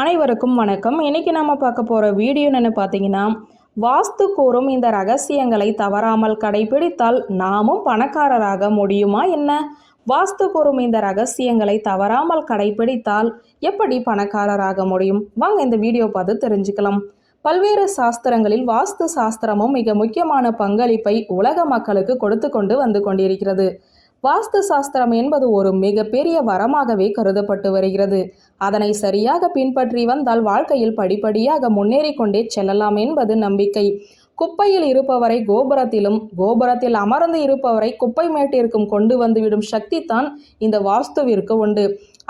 அனைவருக்கும் வணக்கம். இன்னைக்கு நம்ம பார்க்க போகிற வீடியோன்னு பார்த்தீங்கன்னா வாஸ்து கூறும் இந்த ரகசியங்களை தவறாமல் கடைபிடித்தால் நாமும் பணக்காரராக முடியுமா என்ன? வாஸ்து கூறும் இந்த ரகசியங்களை தவறாமல் கடைபிடித்தால் எப்படி பணக்காரராக முடியும்? வாங்க இந்த வீடியோ பார்த்து தெரிஞ்சுக்கலாம். பல்வேறு சாஸ்திரங்களில் வாஸ்து சாஸ்திரமும் மிக முக்கியமான பங்களிப்பை உலக மக்களுக்கு கொடுத்து கொண்டு வந்து கொண்டிருக்கிறது. வாஸ்து சாஸ்திரம் என்பது ஒரு மிகப்பெரிய வரமாகவே கருதப்பட்டு வருகிறது. அதனை சரியாக பின்பற்றி வந்தால் வாழ்க்கையில் படிப்படியாக முன்னேறி கொண்டே செல்லலாம் என்பது நம்பிக்கை. குப்பையில் இருப்பவரை கோபுரத்திலும் கோபுரத்தில் அமர்ந்து இருப்பவரை குப்பை மேட்டிற்கும் கொண்டு வந்துவிடும் சக்தி தான் இந்த வாஸ்துவிற்கு உண்டு.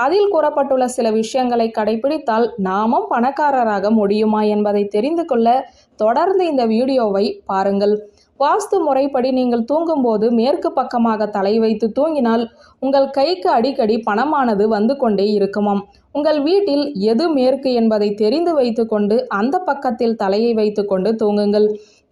அதில் கூறப்பட்டுள்ள சில விஷயங்களை கடைபிடித்தால் நாமும் பணக்காரராக முடியுமா என்பதை தெரிந்து கொள்ள தொடர்ந்து இந்த வீடியோவை பாருங்கள். வாஸ்து முறைப்படி நீங்கள் தூங்கும்போது மேற்கு பக்கமாக தலை வைத்து தூங்கினால் உங்கள் கைக்கு அடிக்கடி பணமானது வந்து கொண்டே இருக்குமாம். உங்கள் வீட்டில் எது மேற்கு என்பதை தெரிந்து வைத்துக்கொண்டு அந்த பக்கத்தில் தலையை வைத்துக்கொண்டு தூங்குங்கள்.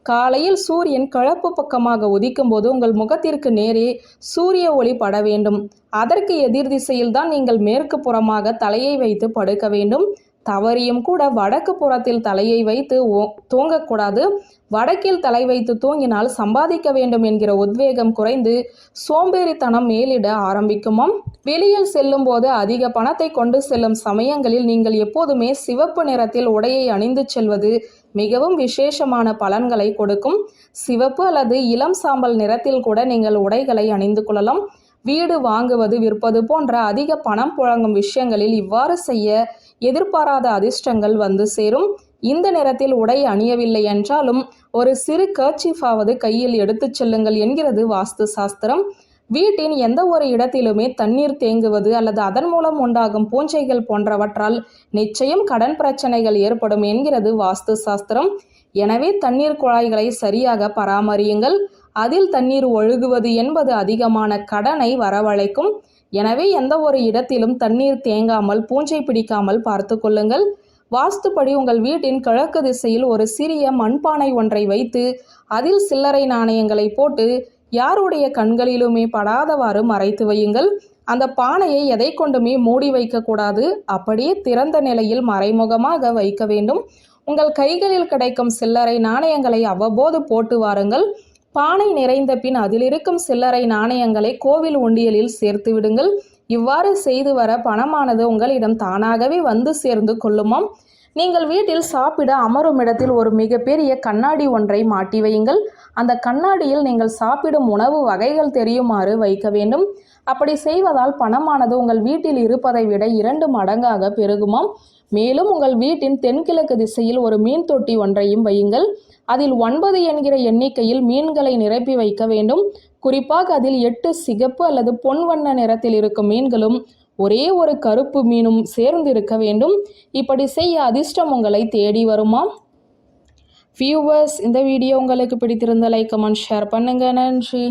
காலையில் சூரியன் கிழப்பு பக்கமாக உதிக்கும் போது உங்கள் முகத்திற்கு நேரே சூரிய ஒளி பட வேண்டும். அதற்கு எதிர் திசையில்தான் நீங்கள் மேற்கு புறமாக தலையை வைத்து படுக்க வேண்டும். தவறியும் கூட வடக்கு புறத்தில் தலையை வைத்து ஓ- தூங்கக்கூடாது. வடக்கில் தலை வைத்து தூங்கினால் சம்பாதிக்க வேண்டும் என்கிற உத்வேகம் குறைந்து சோம்பேறித்தனம் மேலிட ஆரம்பிக்குமாம். வெளியில் செல்லும் போது அதிக பணத்தை கொண்டு செல்லும் சமயங்களில் நீங்கள் எப்போதுமே சிவப்பு நிறத்தில் உடையை அணிந்து செல்வது மிகவும் விசேஷமான பலன்களை கொடுக்கும். சிவப்பு அல்லது இளம் சாம்பல் நிறத்தில் கூட நீங்கள் உடைகளை அணிந்து கொள்ளலாம். வீடு வாங்குவது விற்பது போன்ற அதிக பணம் புழங்கும் விஷயங்களில் இவ்வாறு செய்ய எதிர்பாராத அதிர்ஷ்டங்கள் வந்து சேரும். இந்த நேரத்தில் உடை அணியவில்லை என்றாலும் ஒரு சிறு கர்ச்சீஃபாவது கையில் எடுத்துச் செல்லுங்கள் என்கிறது வாஸ்து சாஸ்திரம். வீட்டின் எந்த ஒரு இடத்திலுமே தண்ணீர் தேங்குவது அல்லது அதன் மூலம் உண்டாகும் பூஞ்சைகள் போன்றவற்றால் நிச்சயம் கடன் பிரச்சனைகள் ஏற்படும் என்கிறது வாஸ்து சாஸ்திரம். எனவே தண்ணீர் குழாய்களை சரியாக பராமரியுங்கள். அதில் தண்ணீர் ஒழுகுவது என்பது அதிகமான கடனை வரவழைக்கும். எனவே எந்த ஒரு இடத்திலும் தண்ணீர் தேங்காமல் பூஞ்சை பிடிக்காமல் பார்த்து கொள்ளுங்கள். வாஸ்துப்படி உங்கள் வீட்டின் கிழக்கு திசையில் ஒரு சிறிய மண்பானை ஒன்றை வைத்து அதில் சில்லறை நாணயங்களை போட்டு யாருடைய கண்களிலுமே படாதவாறு மறைத்து வையுங்கள். அந்த பானையை எதை கொண்டுமே மூடி வைக்கக்கூடாது அப்படியே திறந்த நிலையில் மறைமுகமாக வைக்க வேண்டும். உங்கள் கைகளில் கிடைக்கும் சில்லறை நாணயங்களை அவ்வப்போது போட்டு வாருங்கள். பானை நிறைந்த பின் அதிலிருக்கும் சில்லறை நாணயங்களை கோவில் உண்டியலில் சேர்த்து விடுங்கள். இவ்வாறு செய்து வர பணமானது உங்களிடம் தானாகவே வந்து சேர்ந்து கொள்ளுமாம். நீங்கள் வீட்டில் சாப்பிட அமரும் இடத்தில் ஒரு மிகப்பெரிய கண்ணாடி ஒன்றை மாட்டி வையுங்கள். அந்த கண்ணாடியில் நீங்கள் சாப்பிடும் உணவு வகைகள் தெரியுமாறு வைக்க வேண்டும். அப்படி செய்வதால் பணமானது உங்கள் வீட்டில் இருப்பதை விட இரண்டு மடங்காக பெருகுமாம். மேலும் உங்கள் வீட்டின் தென்கிழக்கு திசையில் ஒரு மீன் தொட்டி ஒன்றையும் வையுங்கள். அதில் ஒன்பது என்கிற எண்ணிக்கையில் மீன்களை நிரப்பி வைக்க வேண்டும். குறிப்பாக அதில் எட்டு சிகப்பு அல்லது பொன் வண்ண நிறத்தில் இருக்கும் மீன்களும் ஒரே ஒரு கருப்பு மீனும் சேர்ந்து இருக்க வேண்டும். இப்படி செய்ய அதிர்ஷ்டம் உங்களை தேடி வருமா வியூவர்ஸ் இந்த வீடியோ உங்களுக்கு பிடித்திருந்த லைக் கமெண்ட் ஷேர் பண்ணுங்க. நன்றி.